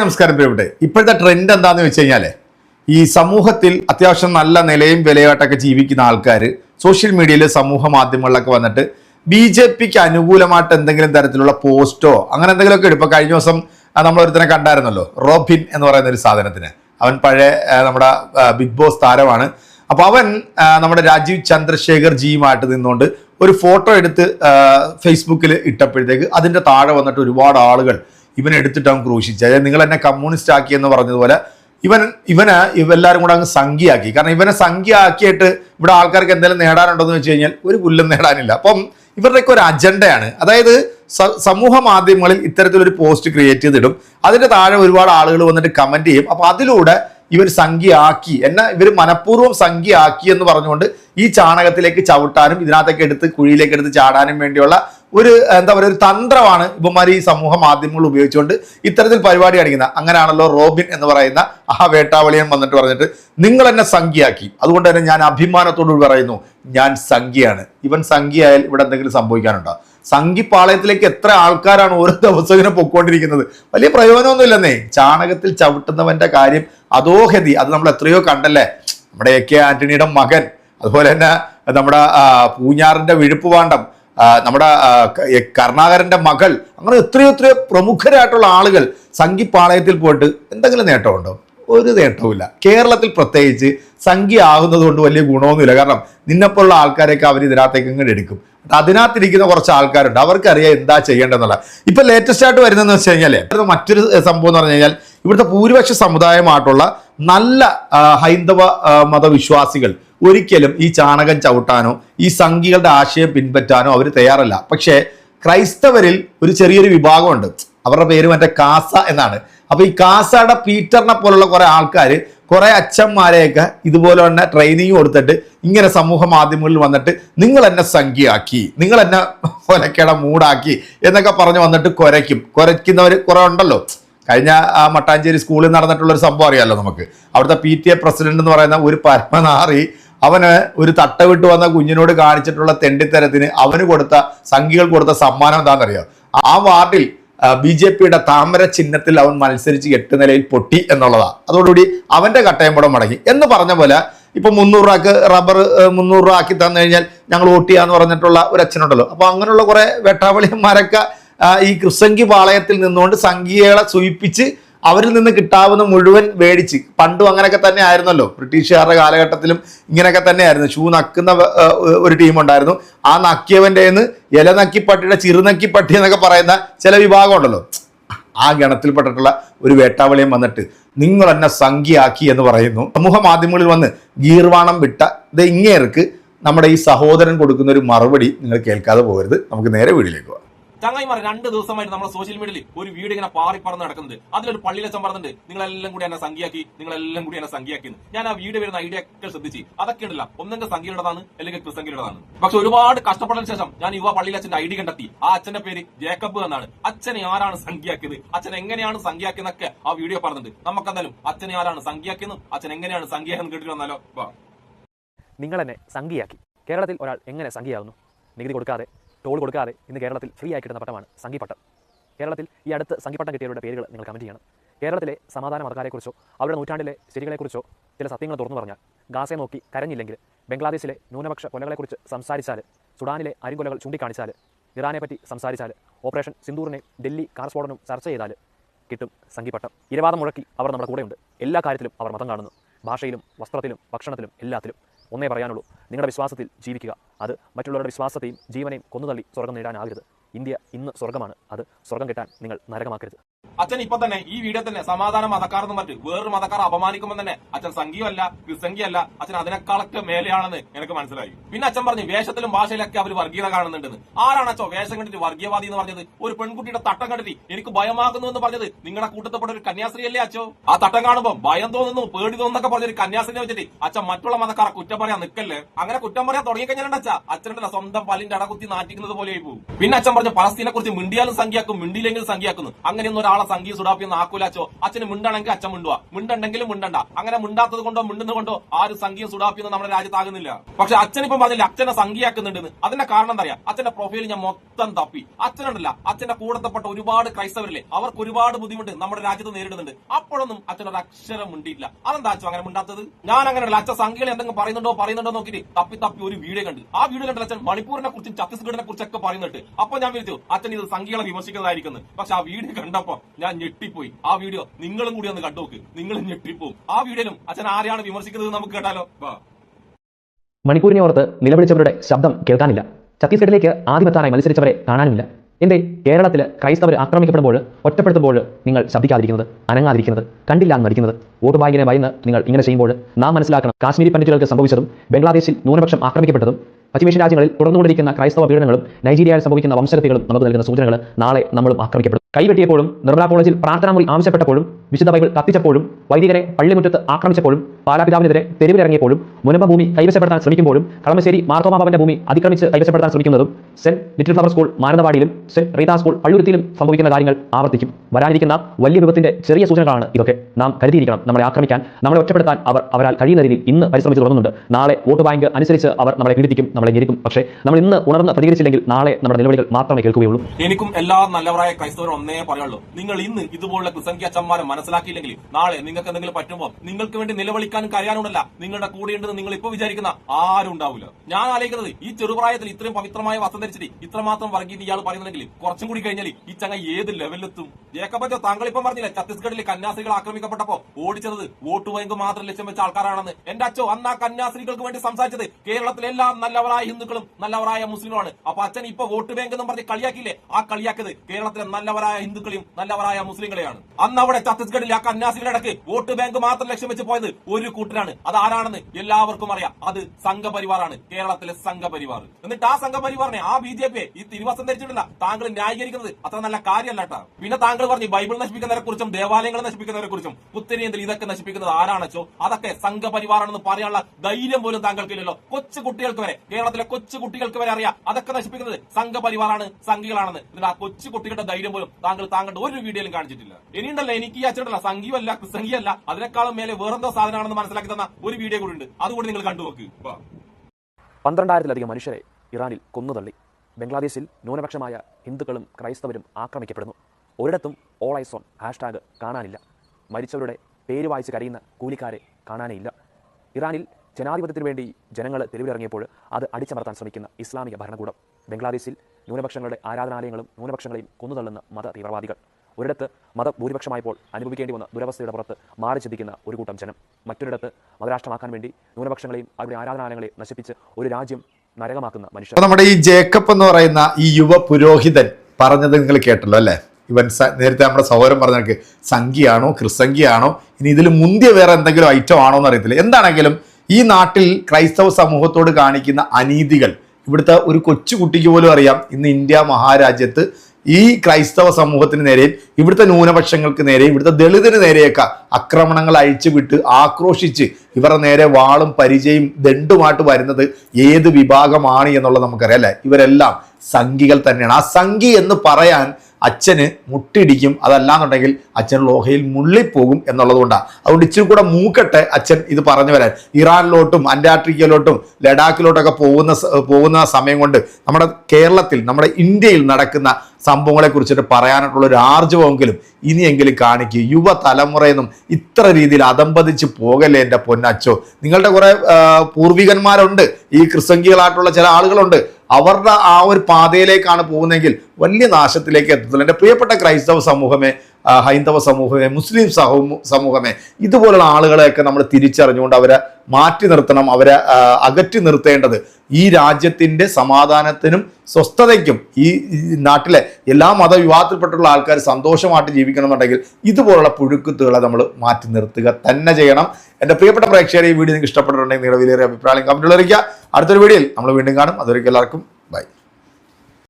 നമസ്കാരം പ്രിയപ്പെട്ടെ ഇപ്പോഴത്തെ ട്രെൻഡ് എന്താന്ന് വെച്ച് കഴിഞ്ഞാൽ ഈ സമൂഹത്തിൽ അത്യാവശ്യം നല്ല നിലയും വിലയായിട്ടൊക്കെ ജീവിക്കുന്ന ആൾക്കാർ സോഷ്യൽ മീഡിയയിൽ സമൂഹ മാധ്യമങ്ങളിലൊക്കെ വന്നിട്ട് ബി ജെ പിക്ക് അനുകൂലമായിട്ട് എന്തെങ്കിലും തരത്തിലുള്ള പോസ്റ്റോ അങ്ങനെ എന്തെങ്കിലുമൊക്കെ ഇടും. കഴിഞ്ഞ ദിവസം നമ്മൾ ഒരുത്തനെ കണ്ടായിരുന്നല്ലോ റോബിൻ എന്ന് പറയുന്ന ഒരു സാധനത്തിന്. അവൻ പഴയ നമ്മുടെ ബിഗ് ബോസ് താരമാണ്. അപ്പോൾ അവൻ നമ്മുടെ രാജീവ് ചന്ദ്രശേഖർ ജിയുമായിട്ട് നിന്നുകൊണ്ട് ഒരു ഫോട്ടോ എടുത്ത് ഫേസ്ബുക്കിൽ ഇട്ടപ്പോഴത്തേക്ക് അതിന്റെ താഴെ വന്നിട്ട് ഒരുപാട് ആളുകൾ ഇവനെ എടുത്തിട്ട് അവൻ അതായത് നിങ്ങൾ എന്നെ കമ്മ്യൂണിസ്റ്റ് ആക്കി എന്ന് പറഞ്ഞതുപോലെ ഇവൻ ഇവന് ഇവെല്ലാവരും കൂടെ അങ്ങ് സംഖ്യയാക്കി. കാരണം ഇവനെ സംഖ്യയാക്കിയിട്ട് ഇവിടെ ആൾക്കാർക്ക് എന്തെങ്കിലും നേടാനുണ്ടോ എന്ന് വെച്ച് കഴിഞ്ഞാൽ ഒരു പുല്ലും നേടാനില്ല. അപ്പം ഇവരുടെയൊക്കെ ഒരു അജണ്ടയാണ്. അതായത് സമൂഹ മാധ്യമങ്ങളിൽ ഇത്തരത്തിലൊരു പോസ്റ്റ് ക്രിയേറ്റ് ചെയ്തിടും. അതിന്റെ താഴെ ഒരുപാട് ആളുകൾ വന്നിട്ട് കമന്റ് ചെയ്യും. അപ്പോൾ അതിലൂടെ ഇവർ സംഖ്യയാക്കി. എന്നെ ഇവർ മനഃപൂർവം സംഖ്യയാക്കി എന്ന് പറഞ്ഞുകൊണ്ട് ഈ ചാണകത്തിലേക്ക് ചവിട്ടാനും ഇതിനകത്തേക്ക് എടുത്ത് കുഴിയിലേക്ക് എടുത്ത് ചാടാനും വേണ്ടിയുള്ള ഒരു എന്താ പറയുക ഒരു തന്ത്രമാണ് ഇവന്മാർ ഈ സമൂഹ മാധ്യമങ്ങൾ ഉപയോഗിച്ചുകൊണ്ട് ഇത്തരത്തിൽ പരിപാടി കാണിക്കുന്നത്. അങ്ങനെയാണല്ലോ റോബിൻ എന്ന് പറയുന്ന ആ വേട്ടാവളിയൻ വന്നിട്ട് പറഞ്ഞിട്ട് നിങ്ങൾ എന്നെ സംഖ്യയാക്കി. അതുകൊണ്ട് തന്നെ ഞാൻ അഭിമാനത്തോട് പറയുന്നു ഞാൻ സംഖ്യയാണ്. ഇവൻ സംഖ്യയായാൽ ഇവിടെ എന്തെങ്കിലും സംഭവിക്കാനുണ്ടോ? സംഖ്യപാളയത്തിലേക്ക് എത്ര ആൾക്കാരാണ് ഓരോ ദിവസവും ഇങ്ങനെ പൊക്കോണ്ടിരിക്കുന്നത് വലിയ പ്രയോജനമൊന്നുമില്ലെന്നേ. ചാണകത്തിൽ ചവിട്ടുന്നവന്റെ കാര്യം അതോഹതി അത് നമ്മൾ എത്രയോ കണ്ടല്ലേ? നമ്മുടെ എ കെ ആന്റണിയുടെ മകൻ അതുപോലെ തന്നെ നമ്മുടെ പൂഞ്ഞാറിന്റെ വിഴുപ്പുപാണ്ഡം ആ, നമ്മുടെ ആ, ക- എ- കരുണാകരന്റെ മകൾ അങ്ങനെ എത്രയോ എത്രയോ പ്രമുഖരായിട്ടുള്ള ആളുകൾ സംഘിപ്പാളയത്തിൽ പോയിട്ട് എന്തെങ്കിലും നേട്ടമുണ്ടോ? ഒരു നേട്ടവുമില്ല. കേരളത്തിൽ പ്രത്യേകിച്ച് സംഖ്യ ആകുന്നത് കൊണ്ട് വലിയ ഗുണമൊന്നുമില്ല. കാരണം നിന്നെപ്പോലുള്ള ആൾക്കാരെയൊക്കെ അവർ ഇതിനകത്തേക്ക് ഇങ്ങനെ എടുക്കും. അതിനകത്തിരിക്കുന്ന കുറച്ച് ആൾക്കാരുണ്ട്. അവർക്കറിയാം എന്താ ചെയ്യേണ്ടതെന്നുള്ള. ഇപ്പം ലേറ്റസ്റ്റ് ആയിട്ട് വരുന്നതെന്ന് വെച്ച് കഴിഞ്ഞാൽ മറ്റൊരു സംഭവം എന്ന് പറഞ്ഞു കഴിഞ്ഞാൽ ഇവിടുത്തെ ഭൂരിപക്ഷ സമുദായമായിട്ടുള്ള നല്ല ഹൈന്ദവ മതവിശ്വാസികൾ ഒരിക്കലും ഈ ചാണകം ചവിട്ടാനോ ഈ സംഘികളുടെ ആശയം പിൻപറ്റാനോ അവർ തയ്യാറല്ല. പക്ഷേ ക്രൈസ്തവരിൽ ഒരു ചെറിയൊരു വിഭാഗമുണ്ട്. അവരുടെ പേര് മറ്റേ കാസ എന്നാണ്. അപ്പൊ ഈ കാസയുടെ പീറ്ററിനെ പോലുള്ള കുറെ ആൾക്കാർ കുറെ അച്ഛന്മാരെയൊക്കെ ഇതുപോലെ തന്നെ ട്രെയിനിങ് കൊടുത്തിട്ട് ഇങ്ങനെ സമൂഹ മാധ്യമങ്ങളിൽ വന്നിട്ട് നിങ്ങൾ എന്നെ സംഖ്യയാക്കി നിങ്ങൾ എന്നെ കൊലക്കേട മൂടാക്കി എന്നൊക്കെ പറഞ്ഞു വന്നിട്ട് കുരയ്ക്കും. കുരയ്ക്കുന്നവർ കുറെ ഉണ്ടല്ലോ. കഴിഞ്ഞ ആ മട്ടാഞ്ചേരി സ്കൂളിൽ നടന്നിട്ടുള്ള ഒരു സംഭവം അറിയാമല്ലോ നമുക്ക്. അവിടുത്തെ പി ടി എ പ്രസിഡന്റ് എന്ന് പറയുന്ന ഒരു പരമനാറി അവന് ഒരു തട്ട വിട്ട് വന്ന കുഞ്ഞിനോട് കാണിച്ചിട്ടുള്ള തെണ്ടിത്തരത്തിന് അവന് കൊടുത്ത സംഘികൾ കൊടുത്ത സമ്മാനം എന്താണെന്നറിയോ? ആ വാർഡിൽ ബി ജെ പിയുടെ താമര ചിഹ്നത്തിൽ അവൻ മത്സരിച്ച് എട്ട് നിലയിൽ പൊട്ടി എന്നുള്ളതാണ് അതോടുകൂടി അവന്റെ കട്ടയമ്പടം മടങ്ങി. എന്ന് പറഞ്ഞ പോലെ ഇപ്പൊ മുന്നൂറ് രൂപക്ക് റബ്ബർ മുന്നൂറ് രൂപ ആക്കി തന്നു കഴിഞ്ഞാൽ ഞങ്ങൾ വോട്ട് ചെയ്യാന്ന് പറഞ്ഞിട്ടുള്ള ഒരു അച്ഛനുണ്ടല്ലോ. അപ്പോൾ അങ്ങനെയുള്ള കുറേ വെട്ടാവളിയന്മാരൊക്കെ ഈ കൃസംഗി പാളയത്തിൽ നിന്നുകൊണ്ട് സംഖ്യകളെ സൂയിപ്പിച്ച് അവരിൽ നിന്ന് കിട്ടാവുന്ന മുഴുവൻ മേടിച്ച് പണ്ടും അങ്ങനെയൊക്കെ തന്നെ ആയിരുന്നല്ലോ. ബ്രിട്ടീഷുകാരുടെ കാലഘട്ടത്തിലും ഇങ്ങനെയൊക്കെ തന്നെയായിരുന്നു ഷൂ നക്കുന്ന ഒരു ടീമുണ്ടായിരുന്നു ആ നക്കിയവന്റെ ഇല നക്കിപ്പട്ടിയുടെ ചിറുനക്കിപ്പട്ടി എന്നൊക്കെ പറയുന്ന ചില വിഭാഗം ഉണ്ടല്ലോ. ആ ഗണത്തിൽപ്പെട്ടിട്ടുള്ള ഒരു വേട്ടാവളിയും വന്നിട്ട് നിങ്ങൾ എന്നെ സംഖ്യയാക്കി എന്ന് പറയുന്നു. സമൂഹ മാധ്യമങ്ങളിൽ വന്ന് ഗീർവാണം വിട്ട ഇത് ഇങ്ങേർക്ക് നമ്മുടെ ഈ സഹോദരൻ കൊടുക്കുന്ന ഒരു മറുപടി നിങ്ങൾ കേൾക്കാതെ പോകരുത്. നമുക്ക് നേരെ വീട്ടിലേക്ക് പോകാം. ചങ്ങായിമാർ രണ്ട് ദിവസമായിട്ട് നമ്മുടെ സോഷ്യൽ മീഡിയയിൽ ഒരു വീട് ഇങ്ങനെ പാറി പറന്ന് നടക്കുന്നത്. അതിലൊരു പള്ളിയിലച്ചൻ പറഞ്ഞിട്ടുണ്ട് നിങ്ങളെല്ലാം കൂടി എന്നെ സംഖ്യയാക്കി നിങ്ങളെല്ലാം കൂടി എന്നെ സംഖ്യയാക്കി ഞാൻ ആ വീട് വരുന്ന ഐഡിയ ഒക്കെ ശ്രദ്ധിച്ച് അതൊക്കെ ഉണ്ടല്ല. ഒന്നെങ്കിൽ സംഖ്യയുള്ളതാണ് അല്ലെങ്കിൽ ക്രിസംഖ്യയുള്ളതാണ് പക്ഷെ ഒരുപാട് കഷ്ടപ്പെട്ടതിന് ശേഷം ഞാൻ യുവ പള്ളിയിലച്ഛന്റെ ഐഡി കണ്ടെത്തി. ആ അച്ഛന്റെ പേര് ജേക്കബ് എന്നാണ്. അച്ഛനെ ആരാണ് സംഖ്യയാക്കിയത്? അച്ഛൻ എങ്ങനെയാണ് സംഖ്യയാക്കിയെന്നൊക്കെ ആ വീഡിയോ പറഞ്ഞിട്ടുണ്ട്. നമുക്കെന്തായാലും അച്ഛനെ ആരാണ് സംഖ്യയാക്കിയെന്നും അച്ഛൻ എങ്ങനെയാണ് സംഖ്യ എന്ന് കേട്ടിട്ട് വന്നാലോ? നിങ്ങൾ എന്നെ സംഖ്യയാക്കി. കേരളത്തിൽ ഒരാൾ എങ്ങനെ സംഖ്യയാവുന്നു നികുതി കൊടുക്കാതെ ടോൾ കൊടുക്കാതെ ഇന്ന് കേരളത്തിൽ ഫ്രീ ആയി കിട്ടുന്ന പട്ടമാണ് സംഘിപ്പട്ടം. കേരളത്തിൽ ഈ അടുത്ത് സംഘിപ്പട്ടം കിട്ടിയവരുടെ പേരുകൾ നിങ്ങൾ കമന്റ് ചെയ്യണം. കേരളത്തിലെ സമാധാന മതക്കാരെക്കുറിച്ചോ അവരുടെ നൂറ്റാണ്ടിലെ ശരികളെക്കുറിച്ചോ ചില സത്യങ്ങൾ തുറന്നു പറഞ്ഞാൽ ഗാസയെ നോക്കി കരഞ്ഞില്ലെങ്കിൽ ബംഗ്ലാദേശിലെ ന്യൂനപക്ഷ കൊലകളെക്കുറിച്ച് സംസാരിച്ചാൽ സുഡാനിലെ അരിങ്കൊലകൾ ചൂണ്ടിക്കാണിച്ചാൽ ഇറാനെ പറ്റി സംസാരിച്ചാൽ ഓപ്പറേഷൻ സിന്ദൂറിനെ ഡൽഹി കാർ സ്ഫോടനം ചർച്ച ചെയ്താൽ കിട്ടും സംഘിപ്പട്ടം. ഇരവാദം മുഴക്കി അവർ നമ്മുടെ കൂടെയുണ്ട്. എല്ലാ കാര്യത്തിലും അവർ മതം കാണുന്നു. ഭാഷയിലും വസ്ത്രത്തിലും ഭക്ഷണത്തിലും എല്ലാത്തിലും. ഒന്നേ പറയാനുള്ളൂ നിങ്ങളുടെ വിശ്വാസത്തിൽ ജീവിക്കുക. അത് മറ്റുള്ളവരുടെ വിശ്വാസത്തെയും ജീവനെയും കൊന്നുതള്ളി സ്വർഗം നേടാനാകരുത്. ഇന്ത്യ ഇന്ന് സ്വർഗമാണ്. അത് സ്വർഗം കിട്ടാൻ നിങ്ങൾ നരകമാക്കരുത്. അച്ഛൻ ഇപ്പൊ തന്നെ ഈ വീഡിയോ തന്നെ സമാധാന മതക്കാർ എന്ന് പറഞ്ഞിട്ട് വേറൊരു മതക്കാർ അപമാനിക്കുമ്പോൾ തന്നെ അച്ഛൻ സംഘീയമല്ല വിസംഖ്യല്ല അച്ഛൻ അതിനേക്കാളൊക്കെ മേലെയാണെന്ന് എനിക്ക് മനസ്സിലായി. പിന്നെ അച്ഛൻ പറഞ്ഞു വേഷത്തിലും ഭാഷയിലൊക്കെ അവർ വർഗീയത കാണുന്നുണ്ടെന്ന്. ആരാണ് അച്ഛോ വേഷം കണ്ടിട്ട് വർഗീയവാദി എന്ന് പറഞ്ഞത്? ഒരു പെൺകുട്ടിയുടെ തട്ടം കണ്ടിട്ട് എനിക്ക് ഭയമാകുന്നു എന്ന് പറഞ്ഞത് നിങ്ങളുടെ കൂട്ടത്തിൽപ്പെട്ട ഒരു കന്യാസ്ത്രീയല്ലേ അച്ഛോ? ആ തട്ടം കാണുമ്പോൾ ഭയം തോന്നുന്നു പേടി തോന്നുന്നൊക്കെ പറഞ്ഞൊരു കന്യാസ്ത്രീനെ വെച്ചിട്ട് അച്ഛൻ മറ്റുള്ള മതക്കാരെ കുറ്റം പറയാൻ നിൽക്കല്ലേ? അങ്ങനെ കുറ്റം പറയാൻ തുടങ്ങി കഴിഞ്ഞാൽ അച്ഛനുടെ സ്വന്തം പല്ലിന്റെ അടകുത്തി നാറ്റിക്കുന്നത് പോലെ പോകും. പിന്നെ അച്ഛൻ പറഞ്ഞു പലസ്തീനെ കുറിച്ച് മിണ്ടിയാലും സംഖ്യയാക്കും മിണ്ടിയില്ലെങ്കിലും സംഖ്യയാക്കുന്നു. അങ്ങനെയൊന്നും ഒരു സംഗീ സുഡാപ്പി എന്ന് ആക്കൂലാച്ചോ അച്ഛന് മുണ്ടാണെങ്കിൽ അച്ഛൻ മിണ്ടുക മിണ്ടണ്ടെങ്കിലും മിണ്ടണ്ട. അങ്ങനെ മിണ്ടാത്തത് കൊണ്ടോ മിണ്ടുന്നത് കൊണ്ടോ ആരും സംഗീത സുഡാപ്പി എന്ന് നമ്മുടെ രാജ്യത്താകുന്നില്ല. പക്ഷെ അച്ഛൻ ഇപ്പം പറഞ്ഞില്ല അച്ഛനെ സംഖ്യയാക്കുന്നുണ്ടെന്ന്. അതിന്റെ കാരണം എന്താ പറയാ അച്ഛന്റെ പ്രൊഫൈൽ ഞാൻ മൊത്തം തപ്പി. അച്ഛനുണ്ടല്ല അച്ഛന്റെ കൂടത്തപ്പെട്ട ഒരുപാട് ക്രൈസ്തവരില്ലേ അവർക്ക് ഒരുപാട് ബുദ്ധിമുട്ട് നമ്മുടെ രാജ്യത്ത് നേരിടുന്നുണ്ട്. അപ്പോഴൊന്നും അച്ഛനൊരു അക്ഷരം മിണ്ടിയില്ല അതെന്താ അച്ഛൻ അങ്ങനെ മുണ്ടാത്തത്? ഞാൻ അങ്ങനെയല്ല അച്ഛൻ സംഖ്യകൾ എന്തെങ്കിലും പറയുന്നുണ്ടോ പറയുന്നുണ്ടോ നോക്കിയിട്ട് തപ്പി തപ്പി ഒരു വീഡിയോ കണ്ട്. ആ വീഡിയോ കണ്ടിട്ട് അച്ഛൻ മണിപ്പൂരിനെ കുറിച്ചും ഛത്തീസ്ഗഡിനെ കുറിച്ചൊക്കെ പറയുന്നുണ്ട് അപ്പൊ ഞാൻ വിളിച്ചു അച്ഛൻ ഇത് സംഖ്യകളെ വിമർശിക്കുന്നതായിരിക്കുന്നു പക്ഷെ ആ വീഡിയോ കണ്ടപ്പോ ഞാൻ ഞെട്ടിപ്പോയി. ആ വീഡിയോ നിങ്ങളും കൂടി ഒന്ന് കണ്ടുനോക്ക് നിങ്ങൾ ഞെട്ടിപ്പോവും. ആ വീഡിയോയിലും അച്ഛൻ ആരെയാണ് വിമർശിക്കുന്നത് നമുക്ക് കേട്ടാലോ? വാ. ഓർത്ത് നിലവിളിച്ചവരുടെ ശബ്ദം കേൾക്കാനില്ല. ഛത്തീസ്ഗഡിലേക്ക് ആദ്യമെത്താനായി മത്സരിച്ചവരെ കാണാനുമില്ല. എന്തേ? കേരളത്തിൽ ക്രൈസ്തവർ ആക്രമിക്കപ്പെടുമ്പോൾ ഒറ്റപ്പെടുത്തുമ്പോൾ നിങ്ങൾ ശബ്ദിക്കാതിരിക്കുന്നത് അനങ്ങാതിരിക്കുന്നത് കണ്ടില്ല എന്ന് നടിക്കുന്നത്. വോട്ട് ബാങ്കിനെ ഭയന്ന് നിങ്ങൾ ഇങ്ങനെ ചെയ്യുമ്പോൾ നാം മനസ്സിലാക്കണം കാശ്മീരി പണ്ഡിറ്റുകൾക്ക് സംഭവിച്ചതും ബംഗ്ലാദേശിൽ ന്യൂനപക്ഷം ആക്രമിക്കപ്പെട്ടതും പശ്ചിമേഷ്യൻ രാജ്യങ്ങളിൽ തുടർന്നുകൊണ്ടിരിക്കുന്ന ക്രൈസ്തവ പീഡനങ്ങളും നൈജീരിയയിൽ സംഭവിക്കുന്ന വംശരത്തികളും നമുക്ക് നൽകുന്ന സൂചനകൾ നാളെ നമ്മളും ആക്രമിക്കപ്പെടും. കൈവെട്ടിയപ്പോഴും നിർമ്മല കോളേജിൽ പ്രാർത്ഥനാമുറി ആവശ്യപ്പെട്ടപ്പോഴും വിശുദ്ധ ബൈബിൾ കത്തിച്ചപ്പോഴും വൈദികരെ പള്ളിമുറ്റത്ത് ആക്രമിച്ചപ്പോഴും പാലാപിതാവിനെതിരെ തെരുവിലിറങ്ങിയപ്പോഴും മുനമ്പ ഭൂമി കൈവശപ്പെടുത്താൻ ശ്രമിക്കുമ്പോഴും കളമശ്ശേരി മാർത്തോമാവന്റെ ഭൂമി അതിക്രമിച്ച് കൈവശപ്പെടുത്താൻ ശ്രമിക്കുന്നതും സെന്റ് ലിറ്റിൽ ഫ്ലവർ സ്കൂൾ മാനന്തവാടിയിലും സെന്റ് റീതാ സ്കൂൾ പള്ളുരുത്തിയിലും സംഭവിക്കുന്ന കാര്യങ്ങൾ ആവർത്തിക്കും. വരാനിരിക്കുന്ന വലിയ വിപത്തിന്റെ ചെറിയ സൂചനകളാണ് ഇതൊക്കെ. നാം കരുതിയിരിക്കണം നമ്മളെ ആക്രമിക്കാൻ നമ്മളെ ഒറ്റപ്പെടുത്താൻ അവർ അവരാൽ കഴിയുന്ന രീതിയിൽ ഇന്ന് പരിശ്രമിച്ച് തുടങ്ങുന്നുണ്ട്. നാളെ വോട്ട് ബാങ്ക് അനുസരിച്ച് അവർ നമ്മളെ പീഡിപ്പിക്കും നമ്മളെ ഞെരിക്കും. പക്ഷേ നമ്മൾ ഇന്ന് ഉണർന്ന് പ്രതികരിച്ചില്ലെങ്കിൽ നാളെ നമ്മുടെ നിലവിളികൾ മാത്രമേ കേൾക്കുകയുള്ളൂ. എനിക്കും എല്ലാ നല്ലവരായ ക്രൈസ്തവരും ഒന്നേ പറയുള്ളൂ. നിങ്ങൾ ഇന്ന് ഇതുപോലുള്ള കുസംഖ്യ അച്ഛന്മാരെ മനസ്സിലാക്കിയില്ലെങ്കിൽ നാളെ നിങ്ങൾക്ക് എന്തെങ്കിലും പറ്റുമ്പോൾ നിങ്ങൾക്ക് വേണ്ടി നിലവിളിക്കാനും കരയാനുണ്ടല്ല നിങ്ങളുടെ കൂടെ കൂടെയുണ്ടെന്ന് നിങ്ങൾ ഇപ്പൊ വിചാരിക്കുന്ന ആരും ഉണ്ടാവില്ല. ഞാൻ ആലോചിക്കുന്നത് ഈ ചെറുപ്രായത്തിൽ ഇത്രയും പവിത്രമായ വസ്ത്രം ധരിച്ചിട്ട് ഇത്രമാത്രം വർഗീയത ഇയാൾ പറയുന്നുണ്ടെങ്കിൽ കുറച്ചും കൂടി കഴിഞ്ഞാൽ ഈ ചങ്ങ ഏത് ലെവലിലെത്തും? ജേക്കബറ്റോ താങ്കൾ ഇപ്പം പറഞ്ഞില്ല ഛത്തീസ്ഗഡിലെ കന്യാസ്ത്രീകൾ ആക്രമിക്കപ്പെട്ടപ്പോ ഓടിച്ചത് വോട്ട് ബാങ്ക് മാത്രം ലക്ഷ്യം വെച്ച ആൾക്കാരാണെന്ന്. എന്റെ അച്ഛോ അന്ന് ആ കന്യാസ്ത്രീകൾക്ക് വേണ്ടി സംസാരിച്ചത് കേരളത്തിലെ എല്ലാ നല്ലവരായ ഹിന്ദുക്കളും നല്ലവരായ മുസ്ലിങ്ങളുമാണ്. അപ്പൊ അച്ഛൻ ഇപ്പൊ വോട്ട് ബാങ്ക് എന്ന് പറഞ്ഞ് കളിയാക്കിയില്ലേ? ആ കളിയാക്കിയത് കേരളത്തിലെ നല്ലവരായ ഹിന്ദുക്കളെയും നല്ലവരായ മുസ്ലിങ്ങളെയാണ്. അന്ന് അവിടെ ഛത്തീസ്ഗഡിൽ ആ കന്യാസികളുടെ ഇടയ്ക്ക് വോട്ട് ബാങ്ക് മാത്രം ലക്ഷ്യം വെച്ച് പോയത് ഒരു കൂട്ടരാണ്. അത് ആരാണെന്ന് എല്ലാവർക്കും അറിയാം. അത് സംഘപരിവാറാണ്. കേരളത്തിലെ സംഘപരിവാർ. എന്നിട്ട് ആ സംഘപരിവാറിനെ ആ ബി ജെ ഈ തിരുവസം ധരിച്ചിട്ടില്ല താങ്കൾ ന്യായീകരിക്കുന്നത് അത്ര നല്ല കാര്യമല്ല പിന്നെ താങ്കൾ പറഞ്ഞു ബൈബിൾ നശിപ്പിക്കുന്നവരെ കുറിച്ചും ദേവാലയങ്ങൾ നശിപ്പിക്കുന്നവരെ കുറിച്ചും ഉത്തരേന്ത്യയിൽ ഇതൊക്കെ നശിപ്പിക്കുന്നത് ആരാണച്ചോ? അതൊക്കെ സംഘപരിവാറാണെന്ന് പറയാനുള്ള ധൈര്യം പോലും താങ്കൾക്കില്ലല്ലോ. കൊച്ചു കുട്ടികൾക്ക് വരെ കേരളത്തിലെ കൊച്ചു കുട്ടികൾക്ക് വരെ അറിയാം. അതൊക്കെ നശിപ്പിക്കുന്നത് സംഘപരിവാറാണ് സംഘികളാണെന്ന്. എന്നിട്ട് ആ കൊച്ചു കുട്ടികളുടെ ധൈര്യം പോലും താങ്കൾ താങ്കളുടെ ഒരു വീഡിയോയിലും കാണിച്ചിട്ടില്ല. ഇനിയുണ്ടല്ലോ എനിക്ക് ഈ അച്ഛനല്ല സംഗീവല്ല സംഘിയല്ല അതിനേക്കാളും മേലെ വേറെന്തോ സാധനമാണെന്ന് മനസ്സിലാക്കി തന്ന ഒരു വീഡിയോ കൂടി ഉണ്ട്. അതുകൂടി നിങ്ങൾ കണ്ടുപോക്ക് വാ. പന്ത്രണ്ടായിരത്തിലധികം മനുഷ്യരെ ഇറാനിൽ കൊന്നുതള്ളി. ബംഗ്ലാദേശിൽ ന്യൂനപക്ഷമായ ഹിന്ദുക്കളും ക്രൈസ്തവരും ആക്രമിക്കപ്പെടുന്നു. ഒരിടത്തും ഓൾ ഐസോൺ ഹാഷ്ടാഗ് കാണാനില്ല. മരിച്ചവരുടെ പേര് വായിച്ച് കരയുന്ന കൂലിക്കാരെ കാണാനേയില്ല. ഇറാനിൽ ജനാധിപത്യത്തിന് വേണ്ടി ജനങ്ങൾ തെരുവിലിറങ്ങിയപ്പോൾ അത് അടിച്ചമർത്താൻ ശ്രമിക്കുന്ന ഇസ്ലാമിക ഭരണകൂടം. ബംഗ്ലാദേശിൽ ന്യൂനപക്ഷങ്ങളുടെ ആരാധനാലയങ്ങളും ന്യൂനപക്ഷങ്ങളെയും കൊന്നുതള്ളുന്ന മത തീവ്രവാദികൾ. ഒരിടത്ത് മതഭൂരിപക്ഷമായപ്പോൾ അനുഭവിക്കേണ്ടി വന്ന ദുരവസ്ഥയുടെ പുറത്ത് മാറി ചിന്തിക്കുന്ന ഒരു കൂട്ടം ജനം. മറ്റൊരിടത്ത് മതരാഷ്ട്രമാക്കാൻ വേണ്ടി ന്യൂനപക്ഷങ്ങളെയും അവരുടെ ആരാധനാലയങ്ങളെ നശിപ്പിച്ച് ഒരു രാജ്യം നരകമാക്കുന്ന മനുഷ്യർ. നമ്മുടെ ഈ ജേക്കബ് എന്ന് പറയുന്ന ഈ യുവ പുരോഹിതൻ പറഞ്ഞത് നിങ്ങൾ കേട്ടല്ലോ അല്ലേ? ഇവൻ നേരത്തെ നമ്മുടെ സഹോദരൻ പറഞ്ഞ കണക്ക് സംഖ്യയാണോ ക്രിസംഖ്യയാണോ ഇനി ഇതിൽ മുന്തിയ വേറെ എന്തെങ്കിലും ഐറ്റം ആണോ എന്ന് അറിയത്തില്ല. എന്താണെങ്കിലും ഈ നാട്ടിൽ ക്രൈസ്തവ സമൂഹത്തോട് കാണിക്കുന്ന അനീതികൾ ഇവിടുത്തെ ഒരു കൊച്ചു കുട്ടിക്ക് പോലും അറിയാം ഇന്ന് ഇന്ത്യ മഹാരാജ്യത്ത് ഈ ക്രൈസ്തവ സമൂഹത്തിന് നേരെയും ഇവിടുത്തെ ന്യൂനപക്ഷങ്ങൾക്ക് നേരെയും ഇവിടുത്തെ ദളിതിന് നേരെയൊക്കെ ആക്രമണങ്ങൾ അഴിച്ചുവിട്ട് ആക്രോശിച്ച് ഇവരുടെ നേരെ വാളും പരിചയം ദണ്ടുമായിട്ട് വരുന്നത് ഏത് വിഭാഗമാണ് എന്നുള്ളത് നമുക്കറിയാം അല്ലേ? ഇവരെല്ലാം സംഘികൾ തന്നെയാണ്. ആ സംഘി എന്ന് പറയാൻ അച്ഛന് മുട്ടിടിക്കും അതല്ലാന്നുണ്ടെങ്കിൽ അച്ഛൻ ലോഹയിൽ മുള്ളിപ്പോകും എന്നുള്ളതുകൊണ്ടാണ് അതുകൊണ്ട് ഇച്ചിരി കൂടെ മൂക്കട്ടെ അച്ഛൻ ഇത് പറഞ്ഞു വരാൻ. ഇറാനിലോട്ടും അന്റാർട്ടിക്കയിലോട്ടും ലഡാക്കിലോട്ടൊക്കെ പോകുന്ന പോകുന്ന സമയം കൊണ്ട് നമ്മുടെ കേരളത്തിൽ നമ്മുടെ ഇന്ത്യയിൽ നടക്കുന്ന സംഭവങ്ങളെ കുറിച്ചിട്ട് പറയാനായിട്ടുള്ള ഒരു ആർജവമെങ്കിലും ഇനിയെങ്കിലും കാണിക്കുക യുവതലമുറയെന്നും ഇത്ര രീതിയിൽ അതമ്പതിച്ച് പോകല്ലേ എന്റെ പൊന്നച്ചോ? നിങ്ങളുടെ കുറേ പൂർവികന്മാരുണ്ട്. ഈ ക്രിസംഗികളായിട്ടുള്ള ചില ആളുകളുണ്ട്. അവരുടെ ആ ഒരു പാതയിലേക്കാണ് പോകുന്നതെങ്കിൽ വലിയ നാശത്തിലേക്ക് എത്തത്തില്ല. എന്റെ പ്രിയപ്പെട്ട ക്രൈസ്തവ സമൂഹമേ ഹൈന്ദവ സമൂഹമേ മുസ്ലിം സമൂഹമേ ഇതുപോലുള്ള ആളുകളെയൊക്കെ നമ്മൾ തിരിച്ചറിഞ്ഞുകൊണ്ട് അവരെ മാറ്റി നിർത്തണം അവരെ അകറ്റി നിർത്തേണ്ടത് ഈ രാജ്യത്തിന്റെ സമാധാനത്തിനും സ്വസ്ഥതയ്ക്കും ഈ ഈ നാട്ടിലെ എല്ലാ മതവിഭാഗത്തിൽപ്പെട്ടുള്ള ആൾക്കാർ സന്തോഷമായിട്ട് ജീവിക്കണമെന്നുണ്ടെങ്കിൽ ഇതുപോലുള്ള പുഴുക്കുത്തുകളെ നമ്മൾ മാറ്റി നിർത്തുക തന്നെ ചെയ്യണം. എന്റെ പ്രിയപ്പെട്ട പ്രേക്ഷകരെ ഈ വീഡിയോ നിങ്ങൾക്ക് ഇഷ്ടപ്പെട്ടിട്ടുണ്ടെങ്കിൽ നിങ്ങളുടെ വലിയ അഭിപ്രായം കമന്റിൽ അറിയിക്കുക. അടുത്തൊരു വീഡിയോയിൽ നമ്മൾ വീണ്ടും കാണും. അതുവരെയ്ക്കും എല്ലാവർക്കും